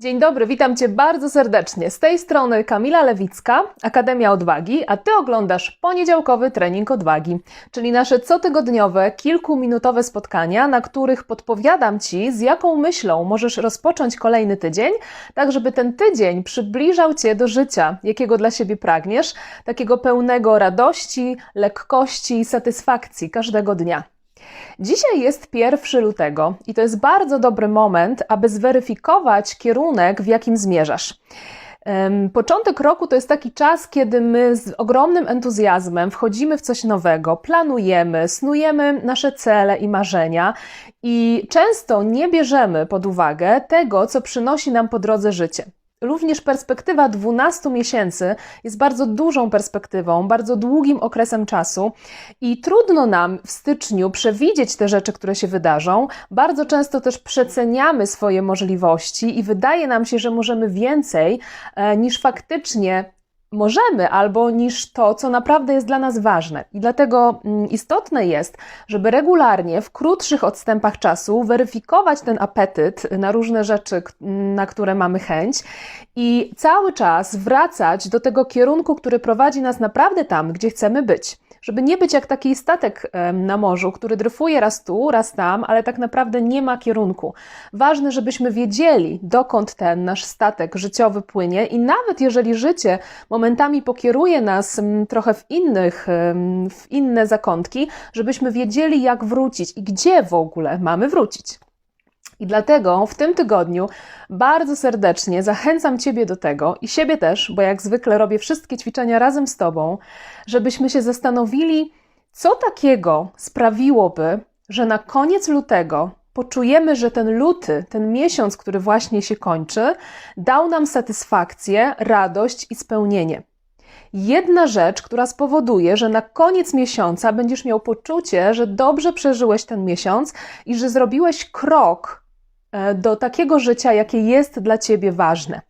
Dzień dobry, witam Cię bardzo serdecznie. Z tej strony Kamila Lewicka, Akademia Odwagi, a Ty oglądasz poniedziałkowy trening odwagi, czyli nasze cotygodniowe, kilkuminutowe spotkania, na których podpowiadam Ci, z jaką myślą możesz rozpocząć kolejny tydzień, tak żeby ten tydzień przybliżał Cię do życia, jakiego dla siebie pragniesz, takiego pełnego radości, lekkości i satysfakcji każdego dnia. Dzisiaj jest 1 lutego i to jest bardzo dobry moment, aby zweryfikować kierunek, w jakim zmierzasz. Początek roku to jest taki czas, kiedy my z ogromnym entuzjazmem wchodzimy w coś nowego, planujemy, snujemy nasze cele i marzenia i często nie bierzemy pod uwagę tego, co przynosi nam po drodze życie. Również perspektywa 12 miesięcy jest bardzo dużą perspektywą, bardzo długim okresem czasu i trudno nam w styczniu przewidzieć te rzeczy, które się wydarzą. Bardzo często też przeceniamy swoje możliwości i wydaje nam się, że możemy więcej e, niż faktycznie możemy, albo niż to, co naprawdę jest dla nas ważne. I dlatego mm, istotne jest, żeby regularnie, w krótszych odstępach czasu, weryfikować ten apetyt na różne rzeczy, na które mamy chęć i cały czas wracać do tego kierunku, który prowadzi nas naprawdę tam, gdzie chcemy być. Żeby nie być jak taki statek na morzu, który dryfuje raz tu, raz tam, ale tak naprawdę nie ma kierunku. Ważne, żebyśmy wiedzieli, dokąd ten nasz statek życiowy płynie, i nawet jeżeli życie momentami pokieruje nas mm, trochę w innych, em, w inne zakątki, żebyśmy wiedzieli, jak wrócić i gdzie w ogóle mamy wrócić. I dlatego w tym tygodniu bardzo serdecznie zachęcam Ciebie do tego i siebie też, bo jak zwykle robię wszystkie ćwiczenia razem z Tobą, żebyśmy się zastanowili, co takiego sprawiłoby, że na koniec lutego poczujemy, że ten luty, ten miesiąc, który właśnie się kończy, dał nam satysfakcję, radość i spełnienie. Jedna rzecz, która spowoduje, że na koniec miesiąca będziesz miał poczucie, że dobrze przeżyłeś ten miesiąc i że zrobiłeś krok e, do takiego życia, jakie jest dla ciebie ważne.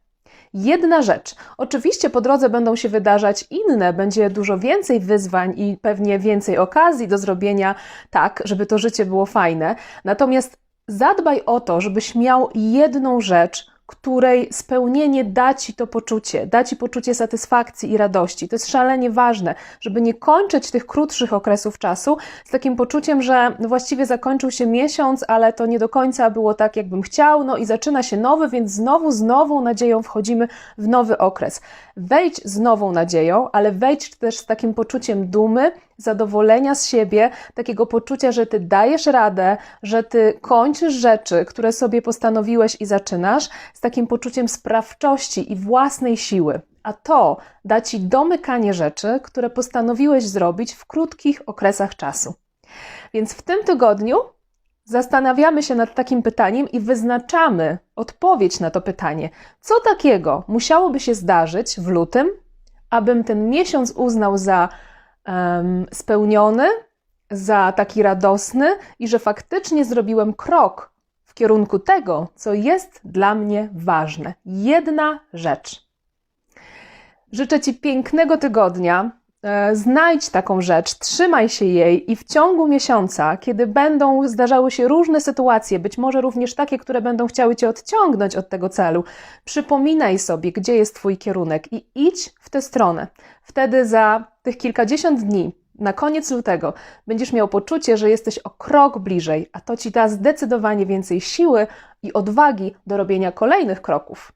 Jedna rzecz. Oczywiście po drodze będą się wydarzać inne, będzie dużo więcej wyzwań i pewnie więcej okazji do zrobienia tak, żeby to życie było fajne. Natomiast zadbaj o to, żebyś miał jedną rzecz, której spełnienie da ci to poczucie, da ci poczucie satysfakcji i radości. To jest szalenie ważne, żeby nie kończyć tych krótszych okresów czasu z takim poczuciem, że właściwie zakończył się miesiąc, ale to nie do końca było tak, jakbym chciał, no i zaczyna się nowy, więc znowu z nową nadzieją wchodzimy w nowy okres. Wejdź z nową nadzieją, ale wejdź też z takim poczuciem dumy, zadowolenia z siebie, takiego poczucia, że ty dajesz radę, że ty kończysz rzeczy, które sobie postanowiłeś i zaczynasz, z takim poczuciem sprawczości i własnej siły. A to da ci domykanie rzeczy, które postanowiłeś zrobić w krótkich okresach czasu. Więc w tym tygodniu zastanawiamy się nad takim pytaniem i wyznaczamy odpowiedź na to pytanie. Co takiego musiałoby się zdarzyć w lutym, abym ten miesiąc uznał za em, spełniony, za taki radosny i że faktycznie zrobiłem krok kierunku tego, co jest dla mnie ważne. Jedna rzecz. Życzę Ci pięknego tygodnia. E, Znajdź taką rzecz, trzymaj się jej i w ciągu miesiąca, kiedy będą zdarzały się różne sytuacje, być może również takie, które będą chciały Cię odciągnąć od tego celu, przypominaj sobie, gdzie jest Twój kierunek i idź w tę stronę. Wtedy za tych kilkadziesiąt dni, na koniec lutego, będziesz miał poczucie, że jesteś o krok bliżej, a to Ci da zdecydowanie więcej siły i odwagi do robienia kolejnych kroków.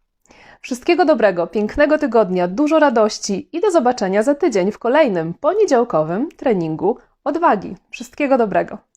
Wszystkiego dobrego, pięknego tygodnia, dużo radości i do zobaczenia za tydzień w kolejnym poniedziałkowym treningu odwagi. Wszystkiego dobrego.